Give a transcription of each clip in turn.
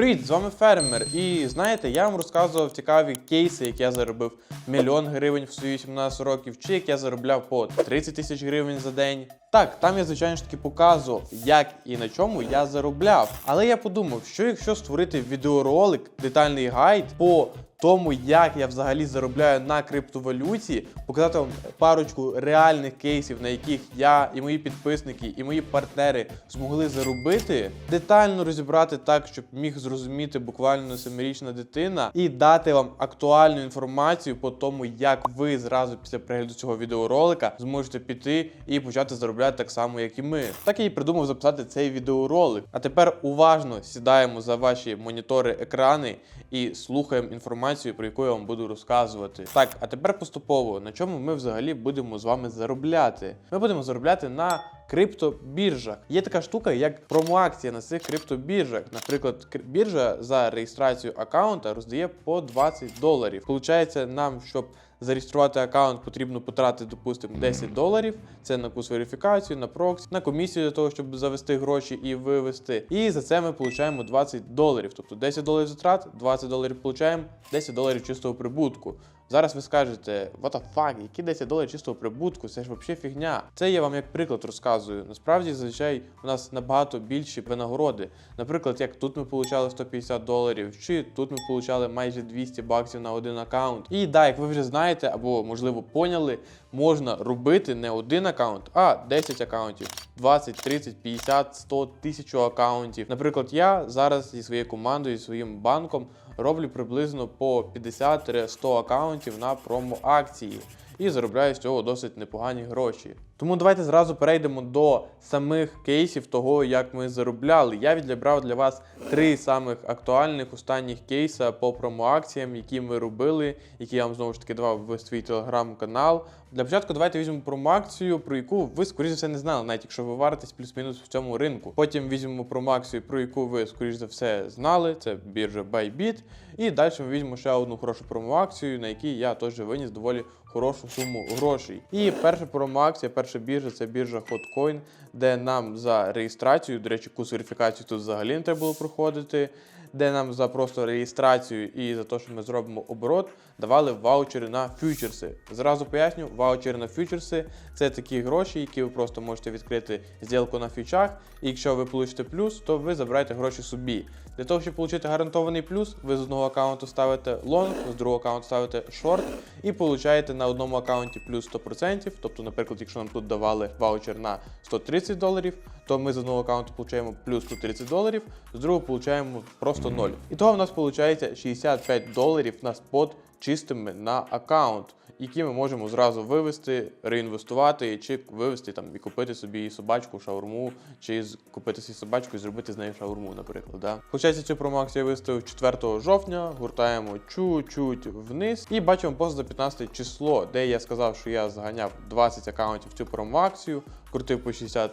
Привіт, з вами фермер. І знаєте, я вам розказував цікаві кейси, як я заробив мільйон гривень в свої 17 років, чи як я заробляв по 30 тисяч гривень за день. Так, там я звичайно ж таки показував, як і на чому я заробляв. Але я подумав, що якщо створити відеоролик, детальний гайд по тому, як я взагалі заробляю на криптовалюті, показати вам парочку реальних кейсів, на яких я і мої підписники, і мої партнери змогли заробити, детально розібрати так, щоб міг зрозуміти буквально семирічна дитина, і дати вам актуальну інформацію по тому, як ви зразу після перегляду цього відеоролика зможете піти і почати заробляти так само, як і ми. Так я і придумав записати цей відеоролик. А тепер уважно сідаємо за ваші монітори, екрани і слухаємо інформацію, про яку я вам буду розказувати. Так, а тепер поступово на чому ми взагалі будемо з вами заробляти? Ми будемо заробляти на криптобіржах. Є така штука, як промоакція на цих криптобіржах. Наприклад, біржа за реєстрацію аккаунта роздає по 20 доларів. Получається, нам, щоб зареєструвати аккаунт, потрібно потратити, допустимо, 10 доларів. Це на якусь верифікацію, на проксі, на комісію для того, щоб завести гроші і вивести. І за це ми получаємо 20 доларів. Тобто 10 доларів затрат, 20 доларів получаємо, 10 доларів чистого прибутку. Зараз ви скажете, what the fuck, які 10 доларів чистого прибутку, це ж взагалі фігня. Це я вам як приклад розказую. Насправді, зазвичай у нас набагато більші винагороди. Наприклад, як тут ми получали 150 доларів, чи тут ми получали майже 200 баксів на один аккаунт. І да, як ви вже знаєте, або можливо поняли, можна робити не один аккаунт, а 10 аккаунтів, 20, 30, 50, 100, 1000 аккаунтів. Наприклад, я зараз зі своєю командою, зі своїм банком роблю приблизно по 50-100 аккаунтів на промо-акції і заробляю з цього досить непогані гроші. Тому давайте зразу перейдемо до самих кейсів того, як ми заробляли. Я відібрав для вас три самих актуальних останніх кейса по промоакціям, які ми робили, які я вам знову ж таки давав в свій телеграм-канал. Для початку давайте візьмемо промоакцію, про яку ви скоріш за все не знали, навіть якщо ви варитесь плюс-мінус в цьому ринку. Потім візьмемо промоакцію, про яку ви скоріш за все знали. Це біржа Bybit. І далі ми візьмемо ще одну хорошу промоакцію, на якій я теж виніс доволі хорошу суму грошей. І перша промоакція, перша біржа це біржа Hotcoin, де нам за реєстрацію, до речі, курс верифікації тут взагалі не треба було проходити. Де нам за просто реєстрацію і за те, що ми зробимо оборот, давали ваучери на фьючерси. Зразу поясню, ваучери на фьючерси це такі гроші, які ви просто можете відкрити зділку на фьючах. І якщо ви получите плюс, то ви забираєте гроші собі. Для того, щоб отримати гарантований плюс, ви з одного аккаунту ставите лонг, з другого аккаунту ставите шорт і получаєте на одному аккаунті плюс 100%. Тобто, наприклад, якщо нам тут давали ваучер на 130 доларів, то ми з одного аккаунту получаємо плюс 130 доларів, з другого получаємо просто 0. І того в нас виходить 65 доларів на спот чистими на аккаунт, які ми можемо зразу вивести, реінвестувати, чи вивести там і купити собі собачку, шаурму, чи купити собі собачку і зробити з нею шаурму, наприклад. Да? Получається, цю промоакцію виставив 4 жовтня, гуртаємо чуть-чуть вниз і бачимо пост за 15 число, де я сказав, що я заганяв 20 аккаунтів цю промоакцію, крутив по 60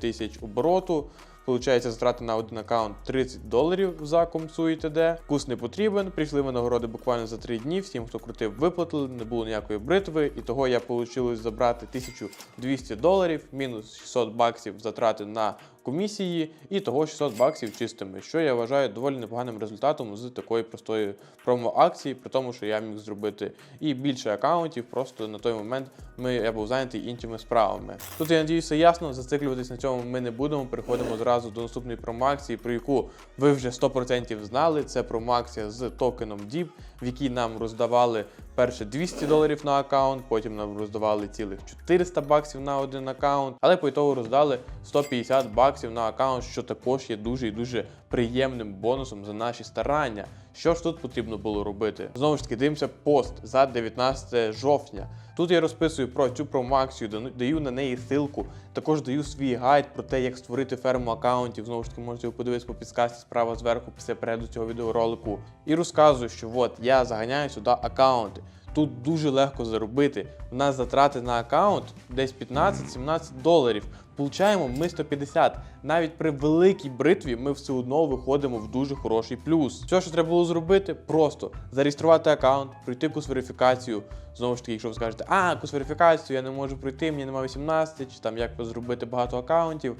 тисяч обороту. Получається, затрати на один аккаунт 30 доларів за комсу і т.д. Кус не потрібен. Прийшли ми нагороди буквально за 3 дні. Всім, хто крутив, виплатили, не було ніякої бритви. І того я вийшло забрати 1200 доларів, мінус 600 баксів затрати на комісії, і того 600 баксів чистими, що я вважаю доволі непоганим результатом з такої простої промо-акції, при тому, що я міг зробити і більше аккаунтів. Просто на той момент ми я був зайнятий іншими справами. Тут я надіюся ясно, зациклюватись на цьому ми не будемо. Переходимо зразу до наступної промо-акції, про яку ви вже 100% знали. Це промо-акція з токеном DIP, в якій нам роздавали перше 200 доларів на аккаунт, потім нам роздавали цілих 400 баксів на один аккаунт, але по ітогу роздали 150 баксів на аккаунт, що також є дуже і дуже приємним бонусом за наші старання. Що ж тут потрібно було робити? Знову ж таки, дивимося пост за 19 жовтня. Тут я розписую про цю промоакцію, даю- на неї ссылку. Також даю свій гайд про те, як створити ферму аккаунтів. Знову ж таки, можете його подивитися по підсказці справа зверху після перегляду цього відеоролику. І розказую, що от я заганяю сюди аккаунти. Тут дуже легко заробити. У нас затрати на аккаунт десь 15-17 доларів. Получаємо ми 150. Навіть при великій бритві ми все одно виходимо в дуже хороший плюс. Все, що треба було зробити, просто зареєструвати аккаунт, пройти кусверифікацію. Знову ж таки, якщо ви скажете, а кусверифікацію я не можу пройти, мені немає 18, чи там як зробити багато аккаунтів.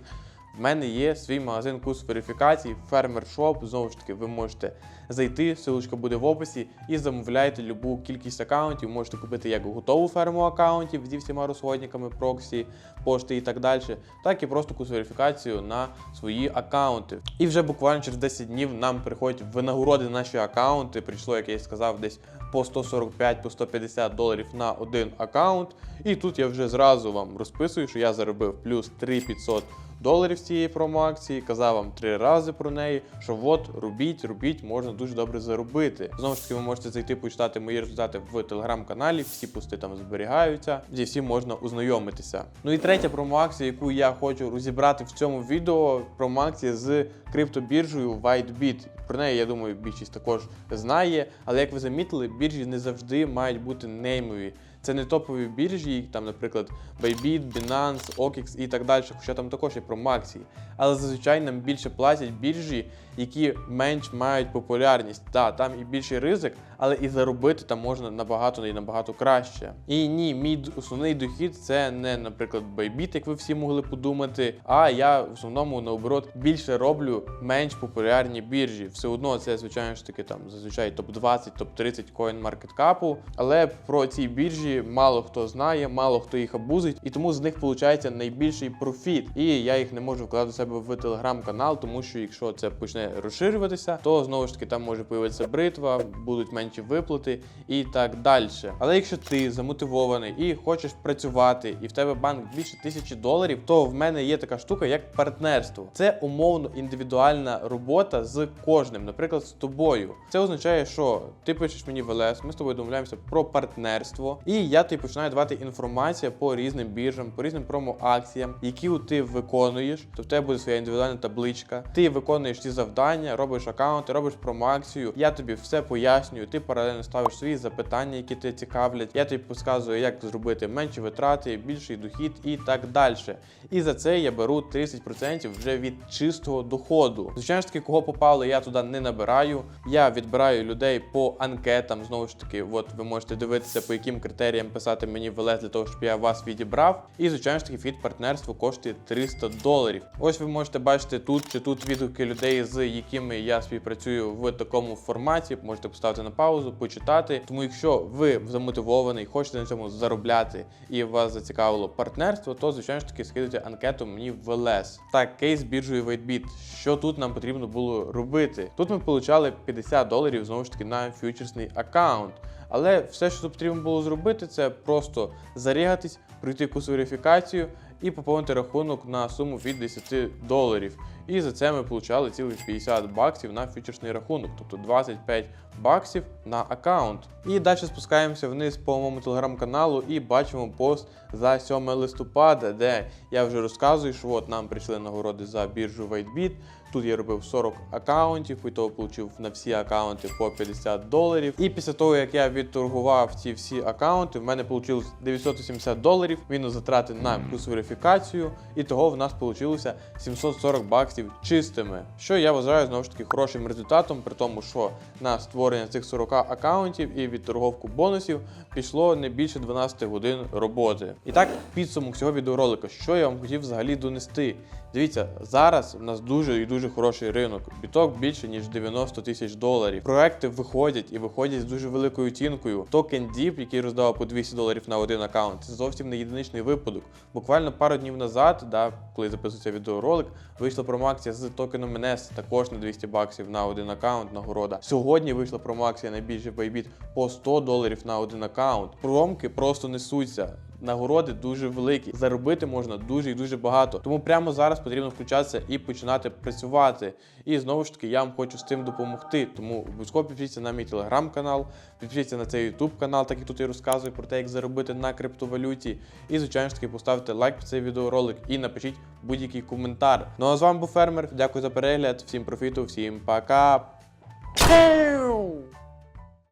В мене є свій магазин курс верифікації, фермер шоп. Знову ж таки, ви можете зайти, ссылочка буде в описі, і замовляйте любу кількість аккаунтів. Можете купити як готову ферму аккаунтів зі всіма розходниками, проксі, пошти і так далі, так і просто курс верифікацію на свої аккаунти. І вже буквально через 10 днів нам приходять винагороди на наші аккаунти. Прийшло, як я і сказав, десь по 145 по 150 доларів на один аккаунт. І тут я вже зразу вам розписую, що я заробив плюс 3500 доларів з цієї промоакції. Казав вам три рази про неї, що от робіть, робіть, можна дуже добре заробити. Знову ж таки, ви можете зайти почитати мої результати в телеграм-каналі, всі пости там зберігаються, зі всім можна ознайомитися. Ну і третя промоакція, яку я хочу розібрати в цьому відео, промоакція з криптобіржею WhiteBit. Про неї, я думаю, більшість також знає. Але як ви замітили, біржі не завжди мають бути неймові. Це не топові біржі, там, наприклад, Bybit, Binance, OKX і так далі, хоча там також є промоакції. Але зазвичай нам більше платять біржі, які менш мають популярність. Та, там і більший ризик, але і заробити там можна набагато і набагато краще. І ні, мій основний дохід це не, наприклад, Bybit, як ви всі могли подумати. А я в основному наоборот більше роблю менш популярні біржі. Все одно це, звичайно ж таки, там зазвичай топ-20, топ-30 коін-маркеткапу. Але про ці біржі мало хто знає, мало хто їх абузить, і тому з них виходить найбільший профіт. І я їх не можу вкладати до себе в телеграм-канал, тому що якщо це почне розширюватися, то знову ж таки там може появитися бритва, будуть менші виплати і так далі. Але якщо ти замотивований і хочеш працювати, і в тебе банк більше тисячі доларів, то в мене є така штука, як партнерство. Це умовно індивідуальна робота з кожним, наприклад, з тобою. Це означає, що ти пишеш мені в ми з тобою домовляємося про партнерство, і я тобі починаю давати інформацію по різним біржам, по різним промо-акціям, які ти виконуєш. То в тебе буде своя індивідуальна табличка. Ти виконуєш ці завдання, робиш аккаунти, робиш промо-акцію. Я тобі все пояснюю. Ти паралельно ставиш свої запитання, які тебе цікавлять. Я тобі підказую, як зробити менші витрати, більший дохід і так далі. І за це я беру 30% вже від чистого доходу. Звичайно ж таки, кого попало, я туди не набираю. Я відбираю людей по анкетам. Знову ж таки, от ви можете дивитися, по яким критеріям писати мені в ЛС для того, щоб я вас відібрав. І звичайно ж таки, від партнерства коштує 300 доларів. Ось ви можете бачити тут чи тут відгуки людей, з якими я співпрацюю в такому форматі. Можете поставити на паузу, почитати. Тому, якщо ви замотивований, хочете на цьому заробляти і вас зацікавило партнерство, то звичайно ж таки скидайте анкету мені в ЛС. Так, кейс з біржею WhiteBit. Що тут нам потрібно було робити? Тут ми отримали 50 доларів знову ж таки на фьючерсний аккаунт. Але все, що потрібно було зробити, це просто зарігатись, пройти якусь верифікацію і поповнити рахунок на суму від 10 доларів. І за це ми отримали цілих 50 баксів на фьючерсний рахунок, тобто 25 баксів на аккаунт. І далі спускаємося вниз по моєму телеграм-каналу і бачимо пост за 7 листопада, де я вже розказую, що от нам прийшли нагороди за біржу WhiteBit. Тут я робив 40 аккаунтів, і того отримав на всі аккаунти по 50 доларів. І після того, як я відторгував ці всі аккаунти, в мене вийшло 980 доларів, мінус затрати на плюс верифікацію, і того в нас вийшло 740 баксів чистими. Що я вважаю знову ж таки хорошим результатом, при тому, що на створення цих 40 аккаунтів і відторговку бонусів пішло не більше 12 годин роботи. І так, підсумок цього відеоролика, що я вам хотів взагалі донести. Дивіться, зараз у нас дуже і дуже хороший ринок. Біток більше ніж 90 тисяч доларів. Проекти виходять і виходять з дуже великою оцінкою. Токен Deep, який роздавав по 200 доларів на один аккаунт, це зовсім не єдиничний випадок. Буквально пару днів назад, да, коли записується відеоролик, вийшла промоакція з токеном NS також на 200 баксів на один аккаунт нагорода. Сьогодні вийшла промоакція на біржі Bybit по 100 доларів на один аккаунт. Промки просто несуться. Нагороди дуже великі. Заробити можна дуже і дуже багато. Тому прямо зараз потрібно включатися і починати працювати. І знову ж таки, я вам хочу з цим допомогти. Тому обов'язково підпишіться на мій телеграм-канал, підпишіться на цей ютуб канал, так і тут я розказую про те, як заробити на криптовалюті. І, звичайно ж таки, поставте лайк під цей відеоролик і напишіть будь-який коментар. Ну а з вами був фермер. Дякую за перегляд, всім профіту, всім пока.